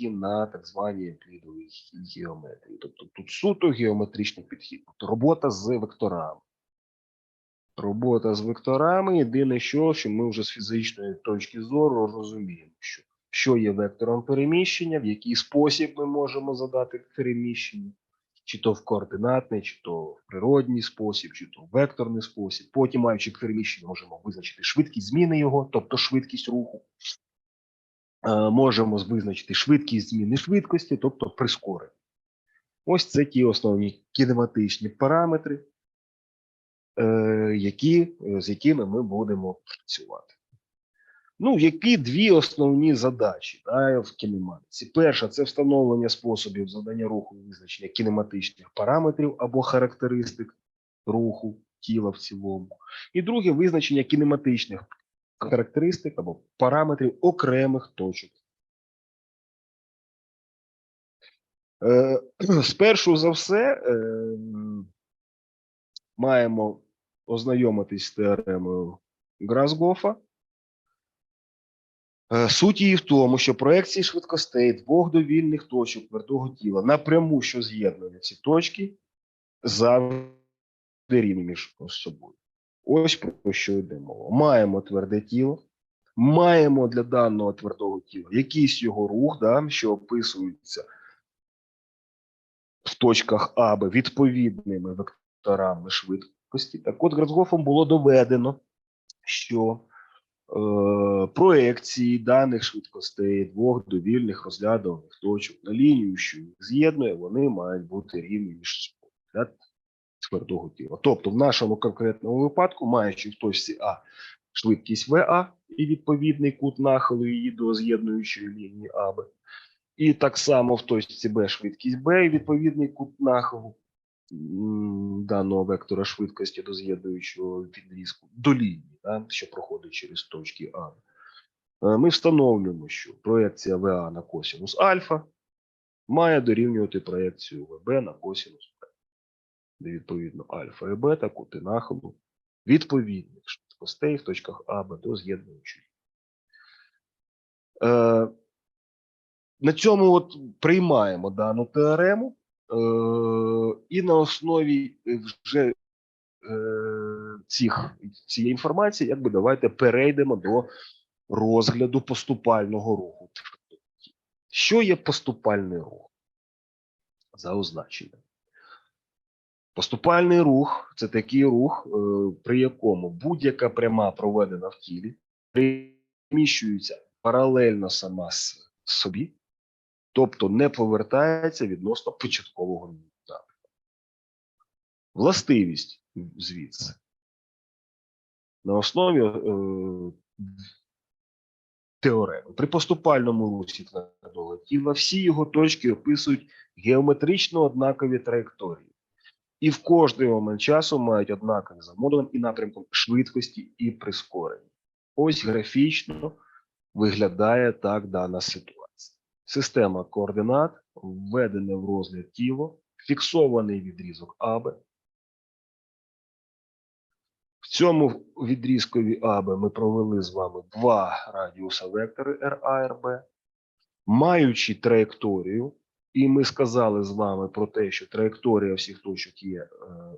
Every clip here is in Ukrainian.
тільки на так званій евклідовій геометрії. Тобто тут суто геометричний підхід, тобто робота з векторами. Робота з векторами. Єдине, що, що ми вже з фізичної точки зору розуміємо, що, що є вектором переміщення, в який спосіб ми можемо задати переміщення, чи то в координатний, чи то в природній спосіб, чи то в векторний спосіб. Потім, маючи переміщення, можемо визначити швидкість зміни його, тобто швидкість руху. Е, Можемо визначити швидкість зміни швидкості, тобто прискорення. Ось це ті основні кінематичні параметри, е, які, з якими ми будемо працювати. Ну, які дві основні задачі да, в кінематиці? Перша це встановлення способів задання руху і визначення кінематичних параметрів або характеристик руху тіла в цілому. І друге визначення кінематичних характеристик або параметрів окремих точок. Е, Спершу за все е, маємо ознайомитись з теоремою Грасгофа. Е, Суть її в тому, що проекції швидкостей двох довільних точок твердого тіла напряму, що з'єднує ці точки, завжди рівні між собою. Ось про що йде мова. Маємо тверде тіло, маємо для даного твердого тіла якийсь його рух, да, що описується в точках А, Б відповідними векторами швидкості. Так от Грацгофом було доведено, що е, проекції даних швидкостей двох довільних розглядуваних точок на лінію, що їх з'єднує, вони мають бути рівні між собою твердого тіла. Тобто, в нашому конкретному випадку, маючи в точці А швидкість ВА і відповідний кут нахилу її до з'єднуючої лінії АБ, і так само в точці Б швидкість Б і відповідний кут нахилу даного вектора швидкості до з'єднуючого відрізку до лінії, да, що проходить через точки А. Е, Ми встановлюємо, що проекція ВА на косинус альфа має дорівнювати проекцію ВБ на косинус Б, де відповідно альфа і бета, кути нахилу відповідних швидкостей в точках А, Б до з'єднуючої. Е, на цьому от приймаємо дану теорему, е, і на основі вже е, цих, цієї інформації, якби давайте перейдемо до розгляду поступального руху. Що є поступальний рух? За означенням. Поступальний рух це такий рух, е, при якому будь-яка пряма проведена в тілі, переміщується паралельно сама с- собі, тобто не повертається відносно початкового напрямку. Властивість звідси. На основі е, теореми. При поступальному русі тіла всі його точки описують геометрично однакові траєкторії. І в кожний момент часу мають однакові за модулем і напрямком швидкості і прискорення. Ось графічно виглядає так дана ситуація. Система координат, введене в розгляд тіло, фіксований відрізок АБ. В цьому відрізкові АБ ми провели з вами два радіуса вектори RA, RB, маючи траєкторію, і ми сказали з вами про те, що траєкторія всіх точок є е,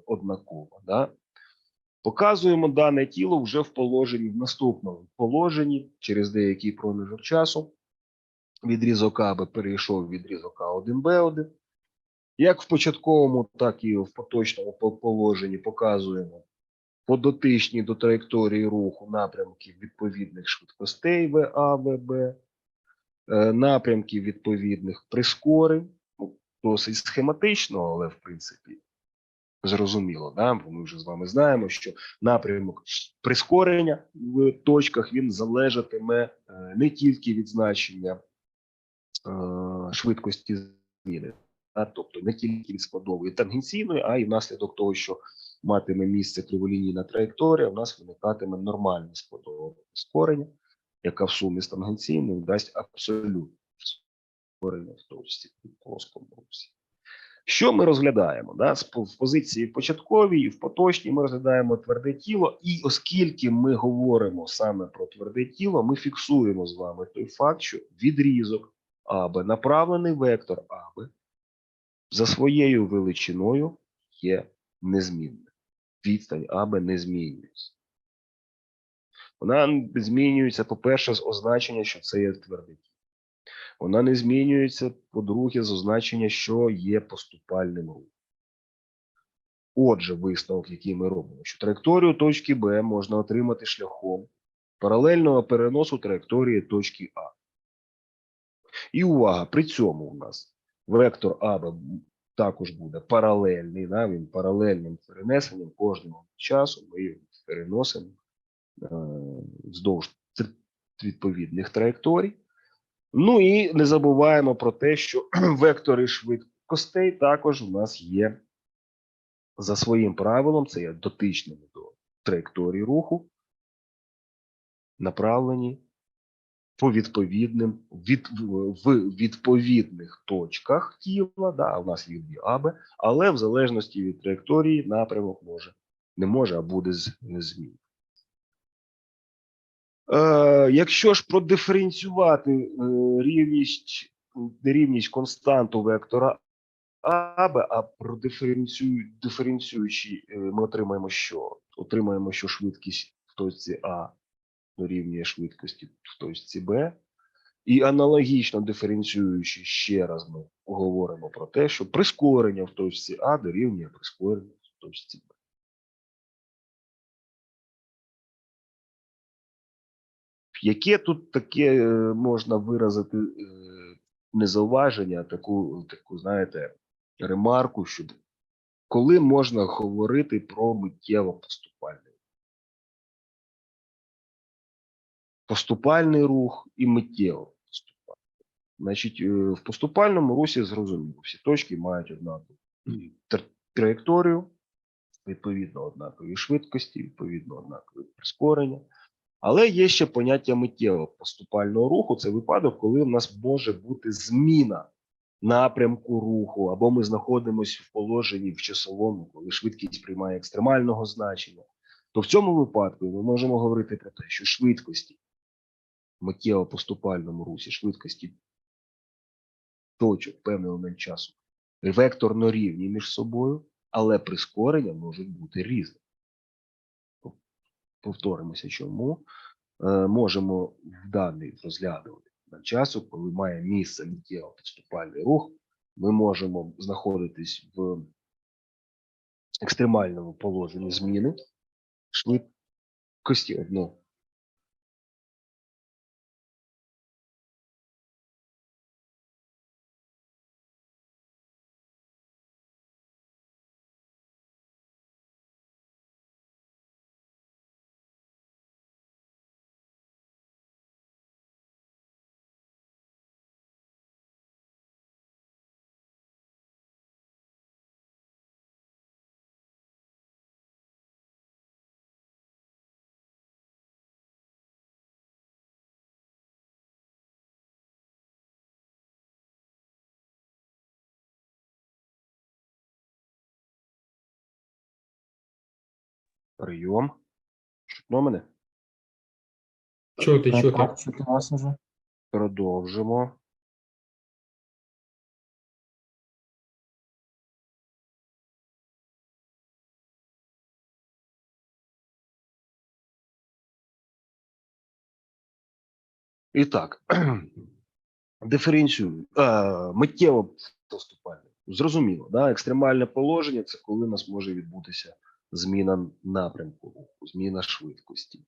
однакова. Да? Показуємо дане тіло вже в положенні, в наступному положенні через деякий проміжок часу. Відрізок АБ перейшов відрізок А1Б1. Як в початковому, так і в поточному положенні показуємо подотичні до траєкторії руху напрямків відповідних швидкостей ВА, ВБ, напрямків відповідних прискорень. Ну, Досить схематично, але в принципі зрозуміло. Да? Бо ми вже з вами знаємо, що напрямок прискорення в точках він залежатиме е, не тільки від значення е, швидкості зміни, а тобто не тільки від складової тангенційної, а й внаслідок того, що матиме місце криволінійна траєкторія, у нас виникатиме нормальне складове прискорення, яка в сумі з тангенційною дасть абсолютне прискорення в точці в плоскому русі. Що ми розглядаємо? Да? В позиції початковій і в поточній ми розглядаємо тверде тіло, і оскільки ми говоримо саме про тверде тіло, ми фіксуємо з вами той факт, що відрізок АБ, направлений вектор АБ за своєю величиною є незмінним. Відстань АБ не змінюється. Вона змінюється, по-перше, з означення, що це є твердий. Вона не змінюється, по-друге, з означення, що є поступальним рухом. Отже, висновок, який ми робимо, що траєкторію точки Б можна отримати шляхом паралельного переносу траєкторії точки А. І увага, при цьому у нас вектор АБ також буде паралельний, да, він паралельним перенесенням кожного часу ми його переносимо вздовж відповідних траєкторій. Ну і не забуваємо про те, що вектори швидкостей також у нас є за своїм правилом, це є дотичними до траєкторії руху, направлені по відповідним від, в в відповідних точках тіла. Да, у нас їх дві аби, але в залежності від траєкторії напрямок може не може, а буде змін. Е, якщо ж продиференціювати е, рівність, нерівність константу вектора АБ, а продиференціюючи диференціюючи, е, ми отримаємо що? Отримаємо, що швидкість в точці А дорівнює швидкості в точці Б. І аналогічно диференціюючи ще раз ми говоримо про те, що прискорення в точці А дорівнює прискоренню в точці Б. Яке тут таке е, можна виразити е, не зауваження, а таку, таку, знаєте, ремарку, що коли можна говорити про миттєво поступальний? Поступальний рух і миттєво поступальний. Значить, е, в поступальному русі зрозуміло, всі точки мають однакову траєкторію, відповідно однакові швидкості, відповідно однакові прискорення. Але є ще поняття миттєвого поступального руху. Це випадок, коли в нас може бути зміна напрямку руху, або ми знаходимося в положенні в часовому, коли швидкість приймає екстремального значення. То в цьому випадку ми можемо говорити про те, що швидкості в миттєво поступальному русі, швидкості точок певний момент часу векторно рівні між собою, але прискорення можуть бути різними повторимося, чому е, можемо в даний розглядувати на часу, коли має місце миттєво поступальний рух, ми можемо знаходитись в екстремальному положенні зміни швидкості одно. Прийом. Чутно мене? Чути, чути. так, чути вас уже. Продовжимо. І так, диференціюю. А, миттєво поступальне. Зрозуміло, да? екстремальне положення це коли у нас може відбутися зміна напрямку руху, зміна швидкості.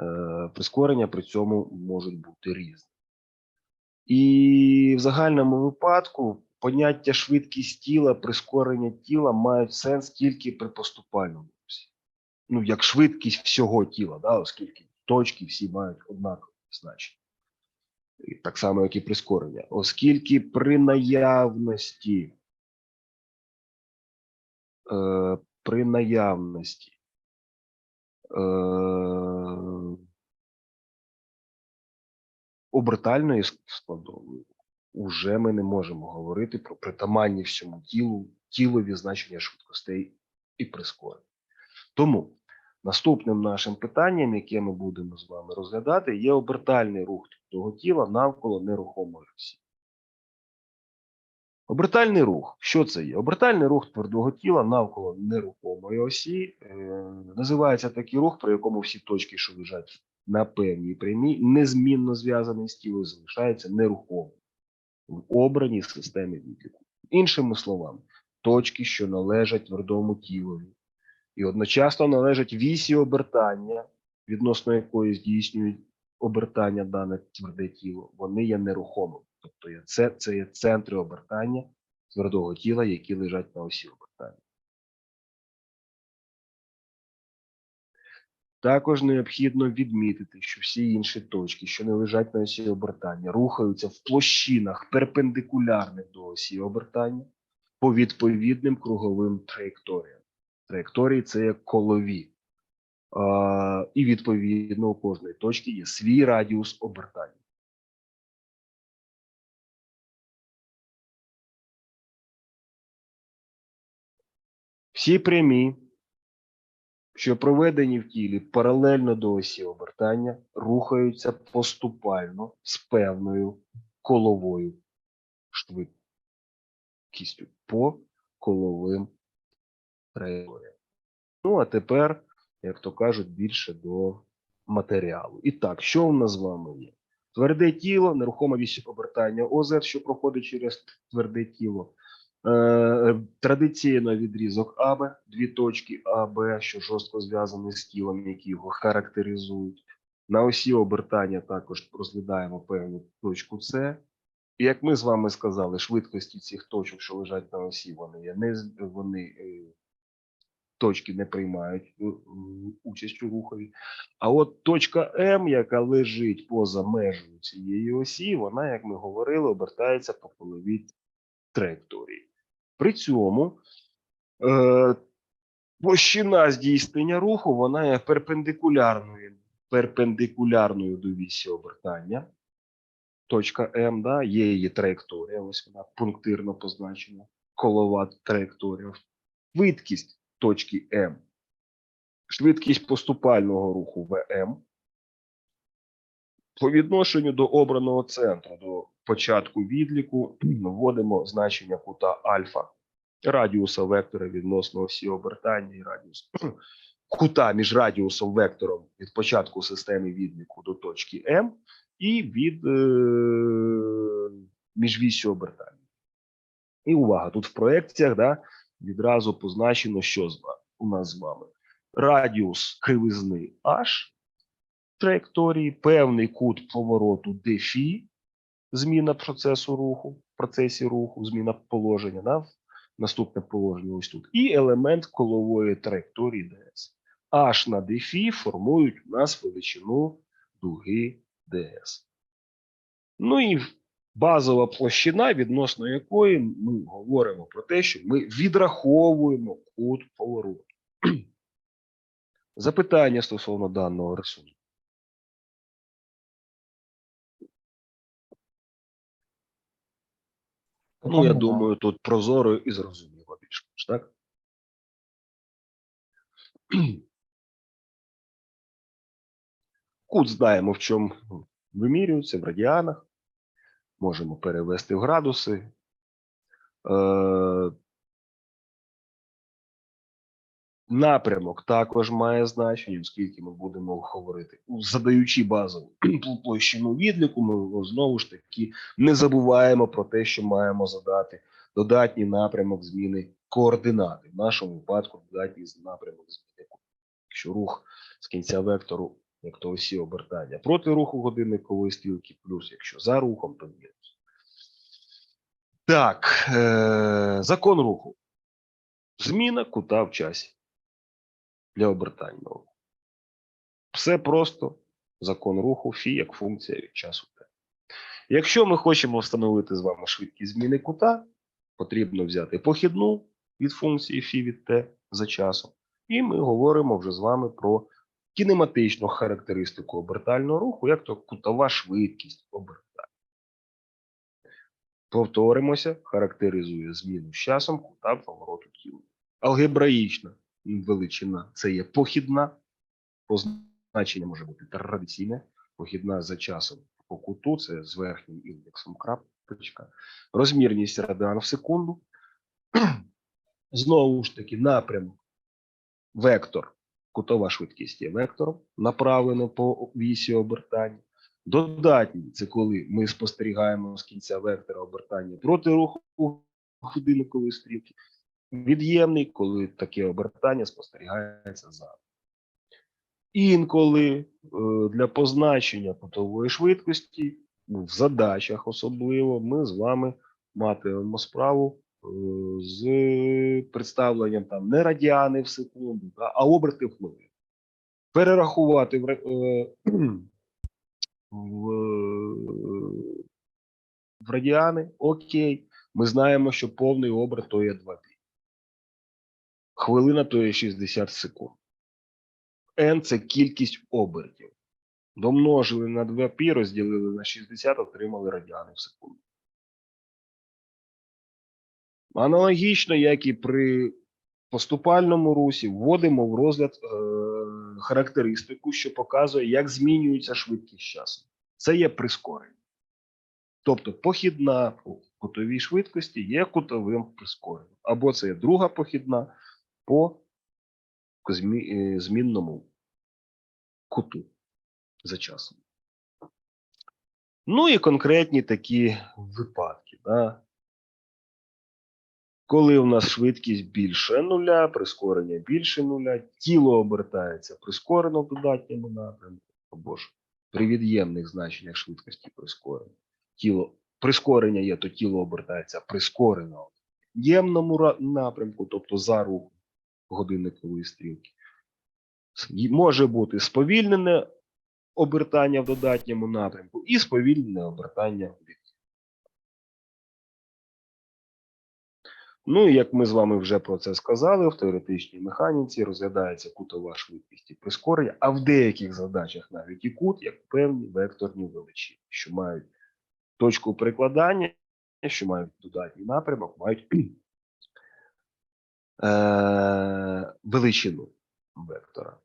Е, прискорення при цьому можуть бути різні. І в загальному випадку поняття швидкість тіла, прискорення тіла мають сенс тільки при поступальному русі. Ну, як швидкість всього тіла, да, оскільки точки всі мають однакове значення. І так само, як і прискорення. Оскільки при наявності, е, при наявності обертальної ск- складової уже ми не можемо говорити про притаманні всьому тілу, тілові значення швидкостей і прискорень. Тому наступним нашим питанням, яке ми будемо з вами розглядати, є обертальний рух того тіла навколо нерухомої осі. Обертальний рух. Що це є? Обертальний рух твердого тіла навколо нерухомої осі. Е, називається такий рух, при якому всі точки, що лежать на певній прямій, незмінно зв'язаний з тілом, залишаються нерухомим в обраній системі відліку. Іншими словами, точки, що належать твердому тілові, і одночасно належать вісі обертання, відносно якої здійснюють обертання дане тверде тіло, вони є нерухомими. Тобто це, це є центри обертання твердого тіла, які лежать на осі обертання. Також необхідно відмітити, що всі інші точки, що не лежать на осі обертання, рухаються в площинах перпендикулярних до осі обертання по відповідним круговим траєкторіям. Траєкторії це є колові. І відповідно у кожної точки є свій радіус обертання. Всі прямі, що проведені в тілі паралельно до осі обертання, рухаються поступально з певною коловою швидкістю по коловим траєкторіям. Ну, а тепер, як то кажуть, більше до матеріалу. І так, що в нас з вами є? Тверде тіло, нерухома вісь обертання ОЗ, що проходить через тверде тіло. Е, традиційно відрізок АБ, дві точки АБ, що жорстко зв'язані з тілом, які його характеризують. На осі обертання також розглядаємо певну точку С. І як ми з вами сказали, швидкості цих точок, що лежать на осі, вони є не вони е, точки не приймають е, участь у рухові. А от точка М, яка лежить поза межею цієї осі, вона, як ми говорили, обертається по коловій траєкторії. При цьому е, площина здійснення руху вона є перпендикулярною, перпендикулярною до вісі обертання. Точка М, да, є її траєкторія, ось вона пунктирно позначена, колова траєкторія. Швидкість точки М, швидкість поступального руху ВМ по відношенню до обраного центру, до початку відліку, вводимо значення кута альфа, радіуса вектора відносно осі обертання і радіус кута між радіусом вектором від початку системи відліку до точки М і від е, між обертання. І увага, тут в проекціях да, відразу позначено, що у нас з вами. Радіус кривизни H траєкторії, певний кут повороту дефі, зміна процесу руху, в процесі руху, зміна положення, да, наступне положення ось тут, і елемент колової траєкторії ДС. H на дефі формують у нас величину дуги ДС. Ну і базова площина, відносно якої ми говоримо про те, що ми відраховуємо кут повороту. Запитання стосовно даного рисунку. Ну, я думаю, тут прозоро і зрозуміло більш-менш, так? Кут знаємо, в чому вимірюється, в радіанах. Можемо перевести в градуси. Напрямок також має значення, оскільки ми будемо говорити, задаючи базову площину відліку, ми знову ж таки не забуваємо про те, що маємо задати додатній напрямок зміни координати. В нашому випадку додатній напрямок зміни. Якщо рух з кінця вектору, як то осі обертання проти руху годинникової стрілки, плюс, якщо за рухом, то мінус. Так, е- закон руху. Зміна кута в часі для руху. Все просто закон руху фі як функція від часу t. Якщо ми хочемо встановити з вами швидкість зміни кута, потрібно взяти похідну від функції фі від t за часом. І ми говоримо вже з вами про кінематичну характеристику обертального руху, як то кутова швидкість обертання. Повторимося, характеризує зміну з часом кута повороту тіла. Алгебраїчна величина це є похідна, позначення може бути традиційне, похідна за часом по куту, це з верхнім індексом крап, Точка. Розмірність радіан в секунду. Знову ж таки, напрямок, вектор, кутова швидкість є вектором, направлено по вісі обертання. Додатній це коли ми спостерігаємо з кінця вектора обертання проти руху годинникової стрілки. Від'ємний, коли таке обертання спостерігається за. Інколи е, для позначення кутової швидкості в задачах особливо ми з вами матимемо справу е, з представленням там не радіани в секунду, а оберти в хвилину. Перерахувати в, е, в, в радіани, окей. Ми знаємо, що повний оберт то є 2 пі. Хвилина то є 60 секунд. N – це кількість обертів. Домножили на 2 пі, розділили на 60, отримали радіани в секунду. Аналогічно, як і при поступальному русі, вводимо в розгляд е, характеристику, що показує, як змінюється швидкість часу. Це є прискорення. Тобто похідна по кутовій швидкості є кутовим прискоренням. Або це є друга похідна по змінному куту за часом. Ну і конкретні такі випадки. Да? Коли у нас швидкість більше нуля, прискорення більше нуля, тіло обертається прискорено в додатньому напрямку, або ж при від'ємних значеннях швидкості прискорення. Тіло, прискорення є, то тіло обертається прискорено в ємному напрямку, тобто за рух годинникової стрілки. Може бути сповільнене обертання в додатньому напрямку і сповільнене обертання від. Ну і як ми з вами вже про це сказали, в теоретичній механіці розглядається кутова швидкість і прискорення, а в деяких задачах навіть і кут як певні векторні величини, що мають точку прикладання, що мають додатній напрямок, мають е- величину вектора.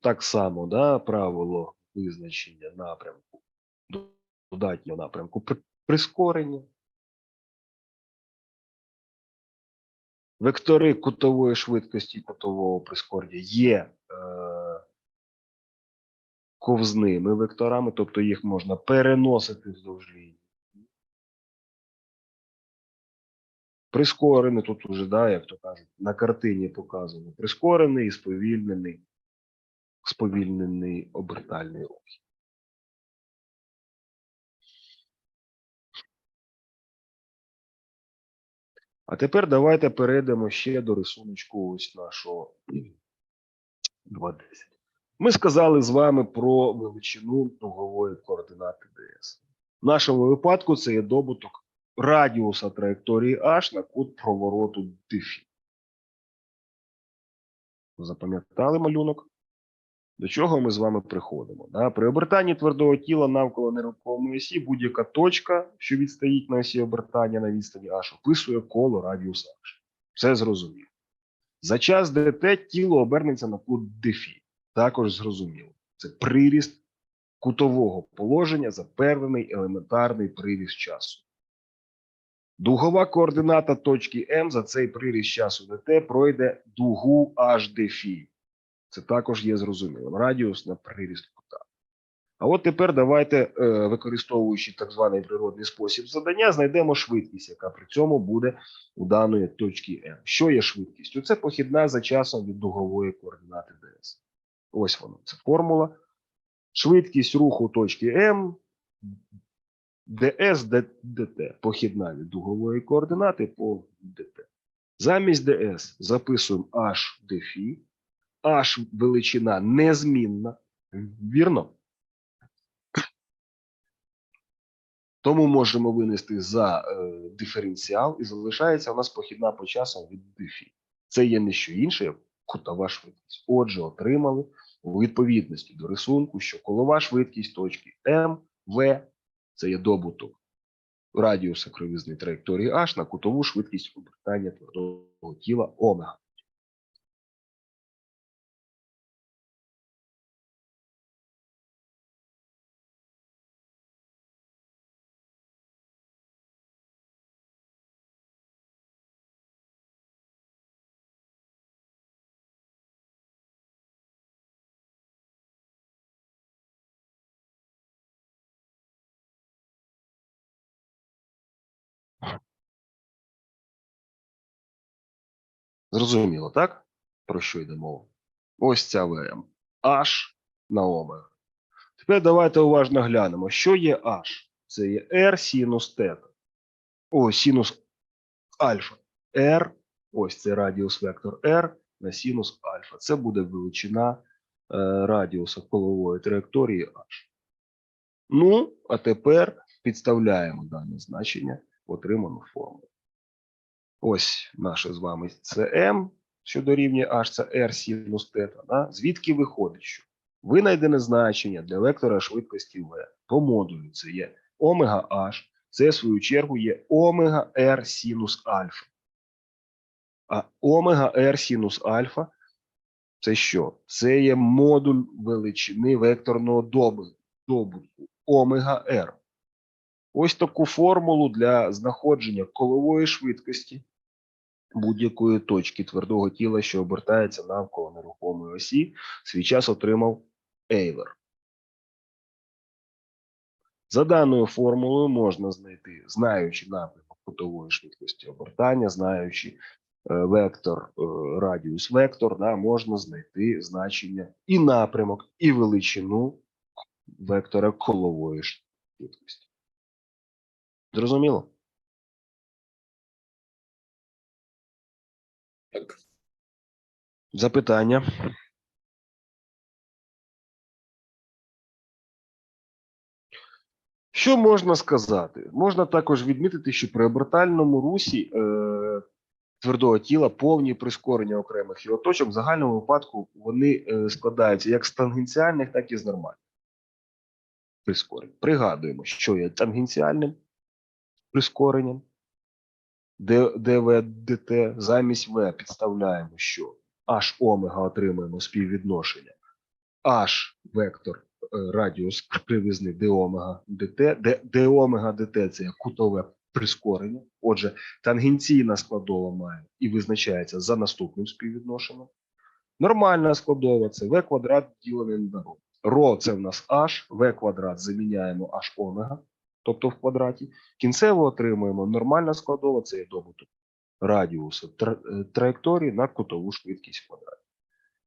Так само, да, правило визначення напрямку, додатнього напрямку при- прискорення. Вектори кутової швидкості кутового прискорення є е, ковзними векторами, тобто їх можна переносити вздовж лінії. Прискорений, тут уже, да, як то кажуть, на картині показано. Прискорений і сповільнений, сповільнений обертальний рух. А тепер давайте перейдемо ще до рисуночку ось нашого 2.10. Ми сказали з вами про величину кругової координати ДС. В нашому випадку це є добуток радіуса траєкторії H на кут провороту дифі. Запам'ятали малюнок? До чого ми з вами приходимо? Да? При обертанні твердого тіла навколо нерухомої осі будь-яка точка, що відстоїть на осі обертання на відстані H, описує коло радіуса H. Все зрозуміло. За час dt тіло обернеться на кут дефі. Також зрозуміло. Це приріст кутового положення за певний елементарний приріст часу. Дугова координата точки М за цей приріст часу dt пройде дугу H дефі. Це також є зрозумілим. Радіус на приріст кута. А от тепер давайте, е, використовуючи так званий природний спосіб задання, знайдемо швидкість, яка при цьому буде у даної точки М. Що є швидкістю? Це похідна за часом від дугової координати ds. Ось воно, це формула. Швидкість руху точки М ds dt. Похідна від дугової координати по dt. Замість ds записуємо h дефі. H величина незмінна. Вірно? Тому можемо винести за е, диференціал і залишається у нас похідна по часу від дифі. Це є не що інше, як кутова швидкість. Отже, отримали у відповідності до рисунку, що колова швидкість точки М, В це є добуток радіуса кривизної траєкторії H на кутову швидкість обертання твердого тіла омега. Зрозуміло, так? Про що йде мова? Ось ця ВМ. H на омега. Тепер давайте уважно глянемо, що є H. Це є R синус тета. О, синус альфа. R, ось це радіус вектор R на синус альфа. Це буде величина е, радіуса колової траєкторії H. Ну, а тепер підставляємо дане значення в отриману формулу. Ось наше з вами CM, що дорівнює H, це R синус тета. Да? Звідки виходить, що винайдене значення для вектора швидкості V по модулю це є омега H, це в свою чергу є омега R синус альфа. А омега R синус альфа це що? Це є модуль величини векторного добу- добутку омега R. Ось таку формулу для знаходження колової швидкості будь-якої точки твердого тіла, що обертається навколо нерухомої осі, свій час отримав Ейлер. За даною формулою можна знайти, знаючи напрямок кутової швидкості обертання, знаючи е, вектор, е, радіус вектор, да, можна знайти значення і напрямок, і величину вектора колової швидкості. Зрозуміло? Так. Запитання. Що можна сказати? Можна також відмітити, що при обертальному русі е, твердого тіла повні прискорення окремих його точок в загальному випадку вони е, складаються як з тангенціальних, так і з нормальних прискорень. Пригадуємо, що є тангенціальним прискоренням, Д- ДВ, ДТ, замість В підставляємо, що H омега отримуємо співвідношення H вектор е, радіус кривизни d омега dt, де d омега dt це кутове прискорення. Отже, тангенційна складова має і визначається за наступним співвідношенням. Нормальна складова це v квадрат ділений на ρ. Ро це в нас h, v квадрат заміняємо h омега, тобто в квадраті. Кінцево отримуємо нормальна складова, це є добуток радіусу тра- е, траєкторії на кутову швидкість в квадраті.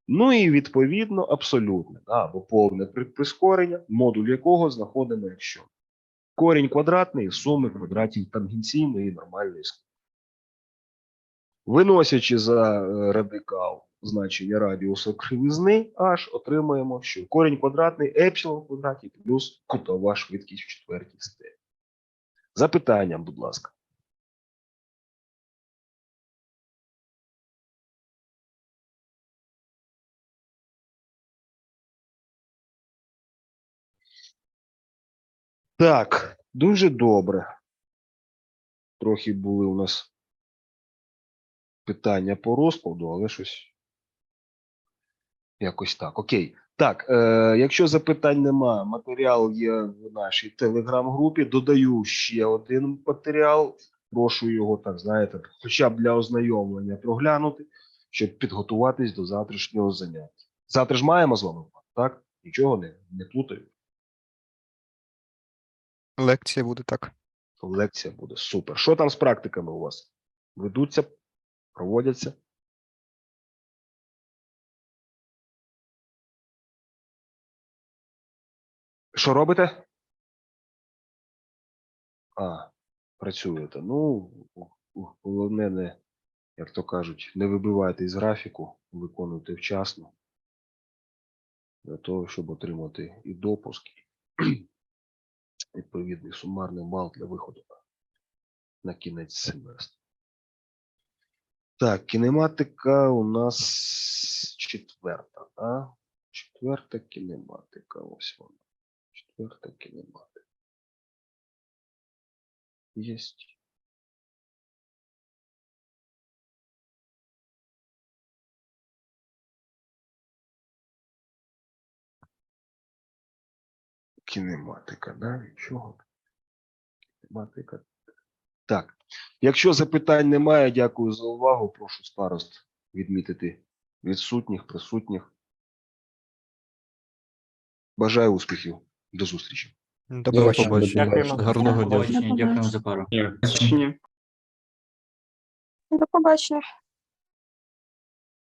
Ну і відповідно абсолютне або повне прискорення, модуль якого знаходимо якщо корінь квадратний суми квадратів тангенційної і нормальної складової. Виносячи за е, радикал значення радіусу кривизни h, отримаємо, що корінь квадратний епсилон в квадраті плюс кутова швидкість в четвертій степені. Запитання, будь ласка. Так, дуже добре. Трохи були у нас питання по розкладу, але щось якось так. Окей. Так, е, якщо запитань нема, матеріал є в нашій телеграм-групі. Додаю ще один матеріал. Прошу його, так знаєте, хоча б для ознайомлення проглянути, щоб підготуватись до завтрашнього заняття. Завтра ж маємо з вами, так? Нічого не, не плутаю. Лекція буде так. Лекція буде супер. Що там з практиками у вас? Ведуться, проводяться? Що робите? А, працюєте. Ну, головне, не, як то кажуть, не вибивайте із графіку, виконуйте вчасно. Для того, щоб отримати і допуск, і відповідний сумарний бал для виходу на кінець семестру. Так, кінематика у нас четверта, а? Четверта кінематика, ось вона. Четверта кінематика. Єсть. Кінематика, да? Від чого? Кінематика. Так, якщо запитань немає, дякую за увагу. Прошу старост відмітити відсутніх, присутніх. Бажаю успіхів. До зустрічі. До побачення. Гарного дня. Дякуємо за пару. До побачення.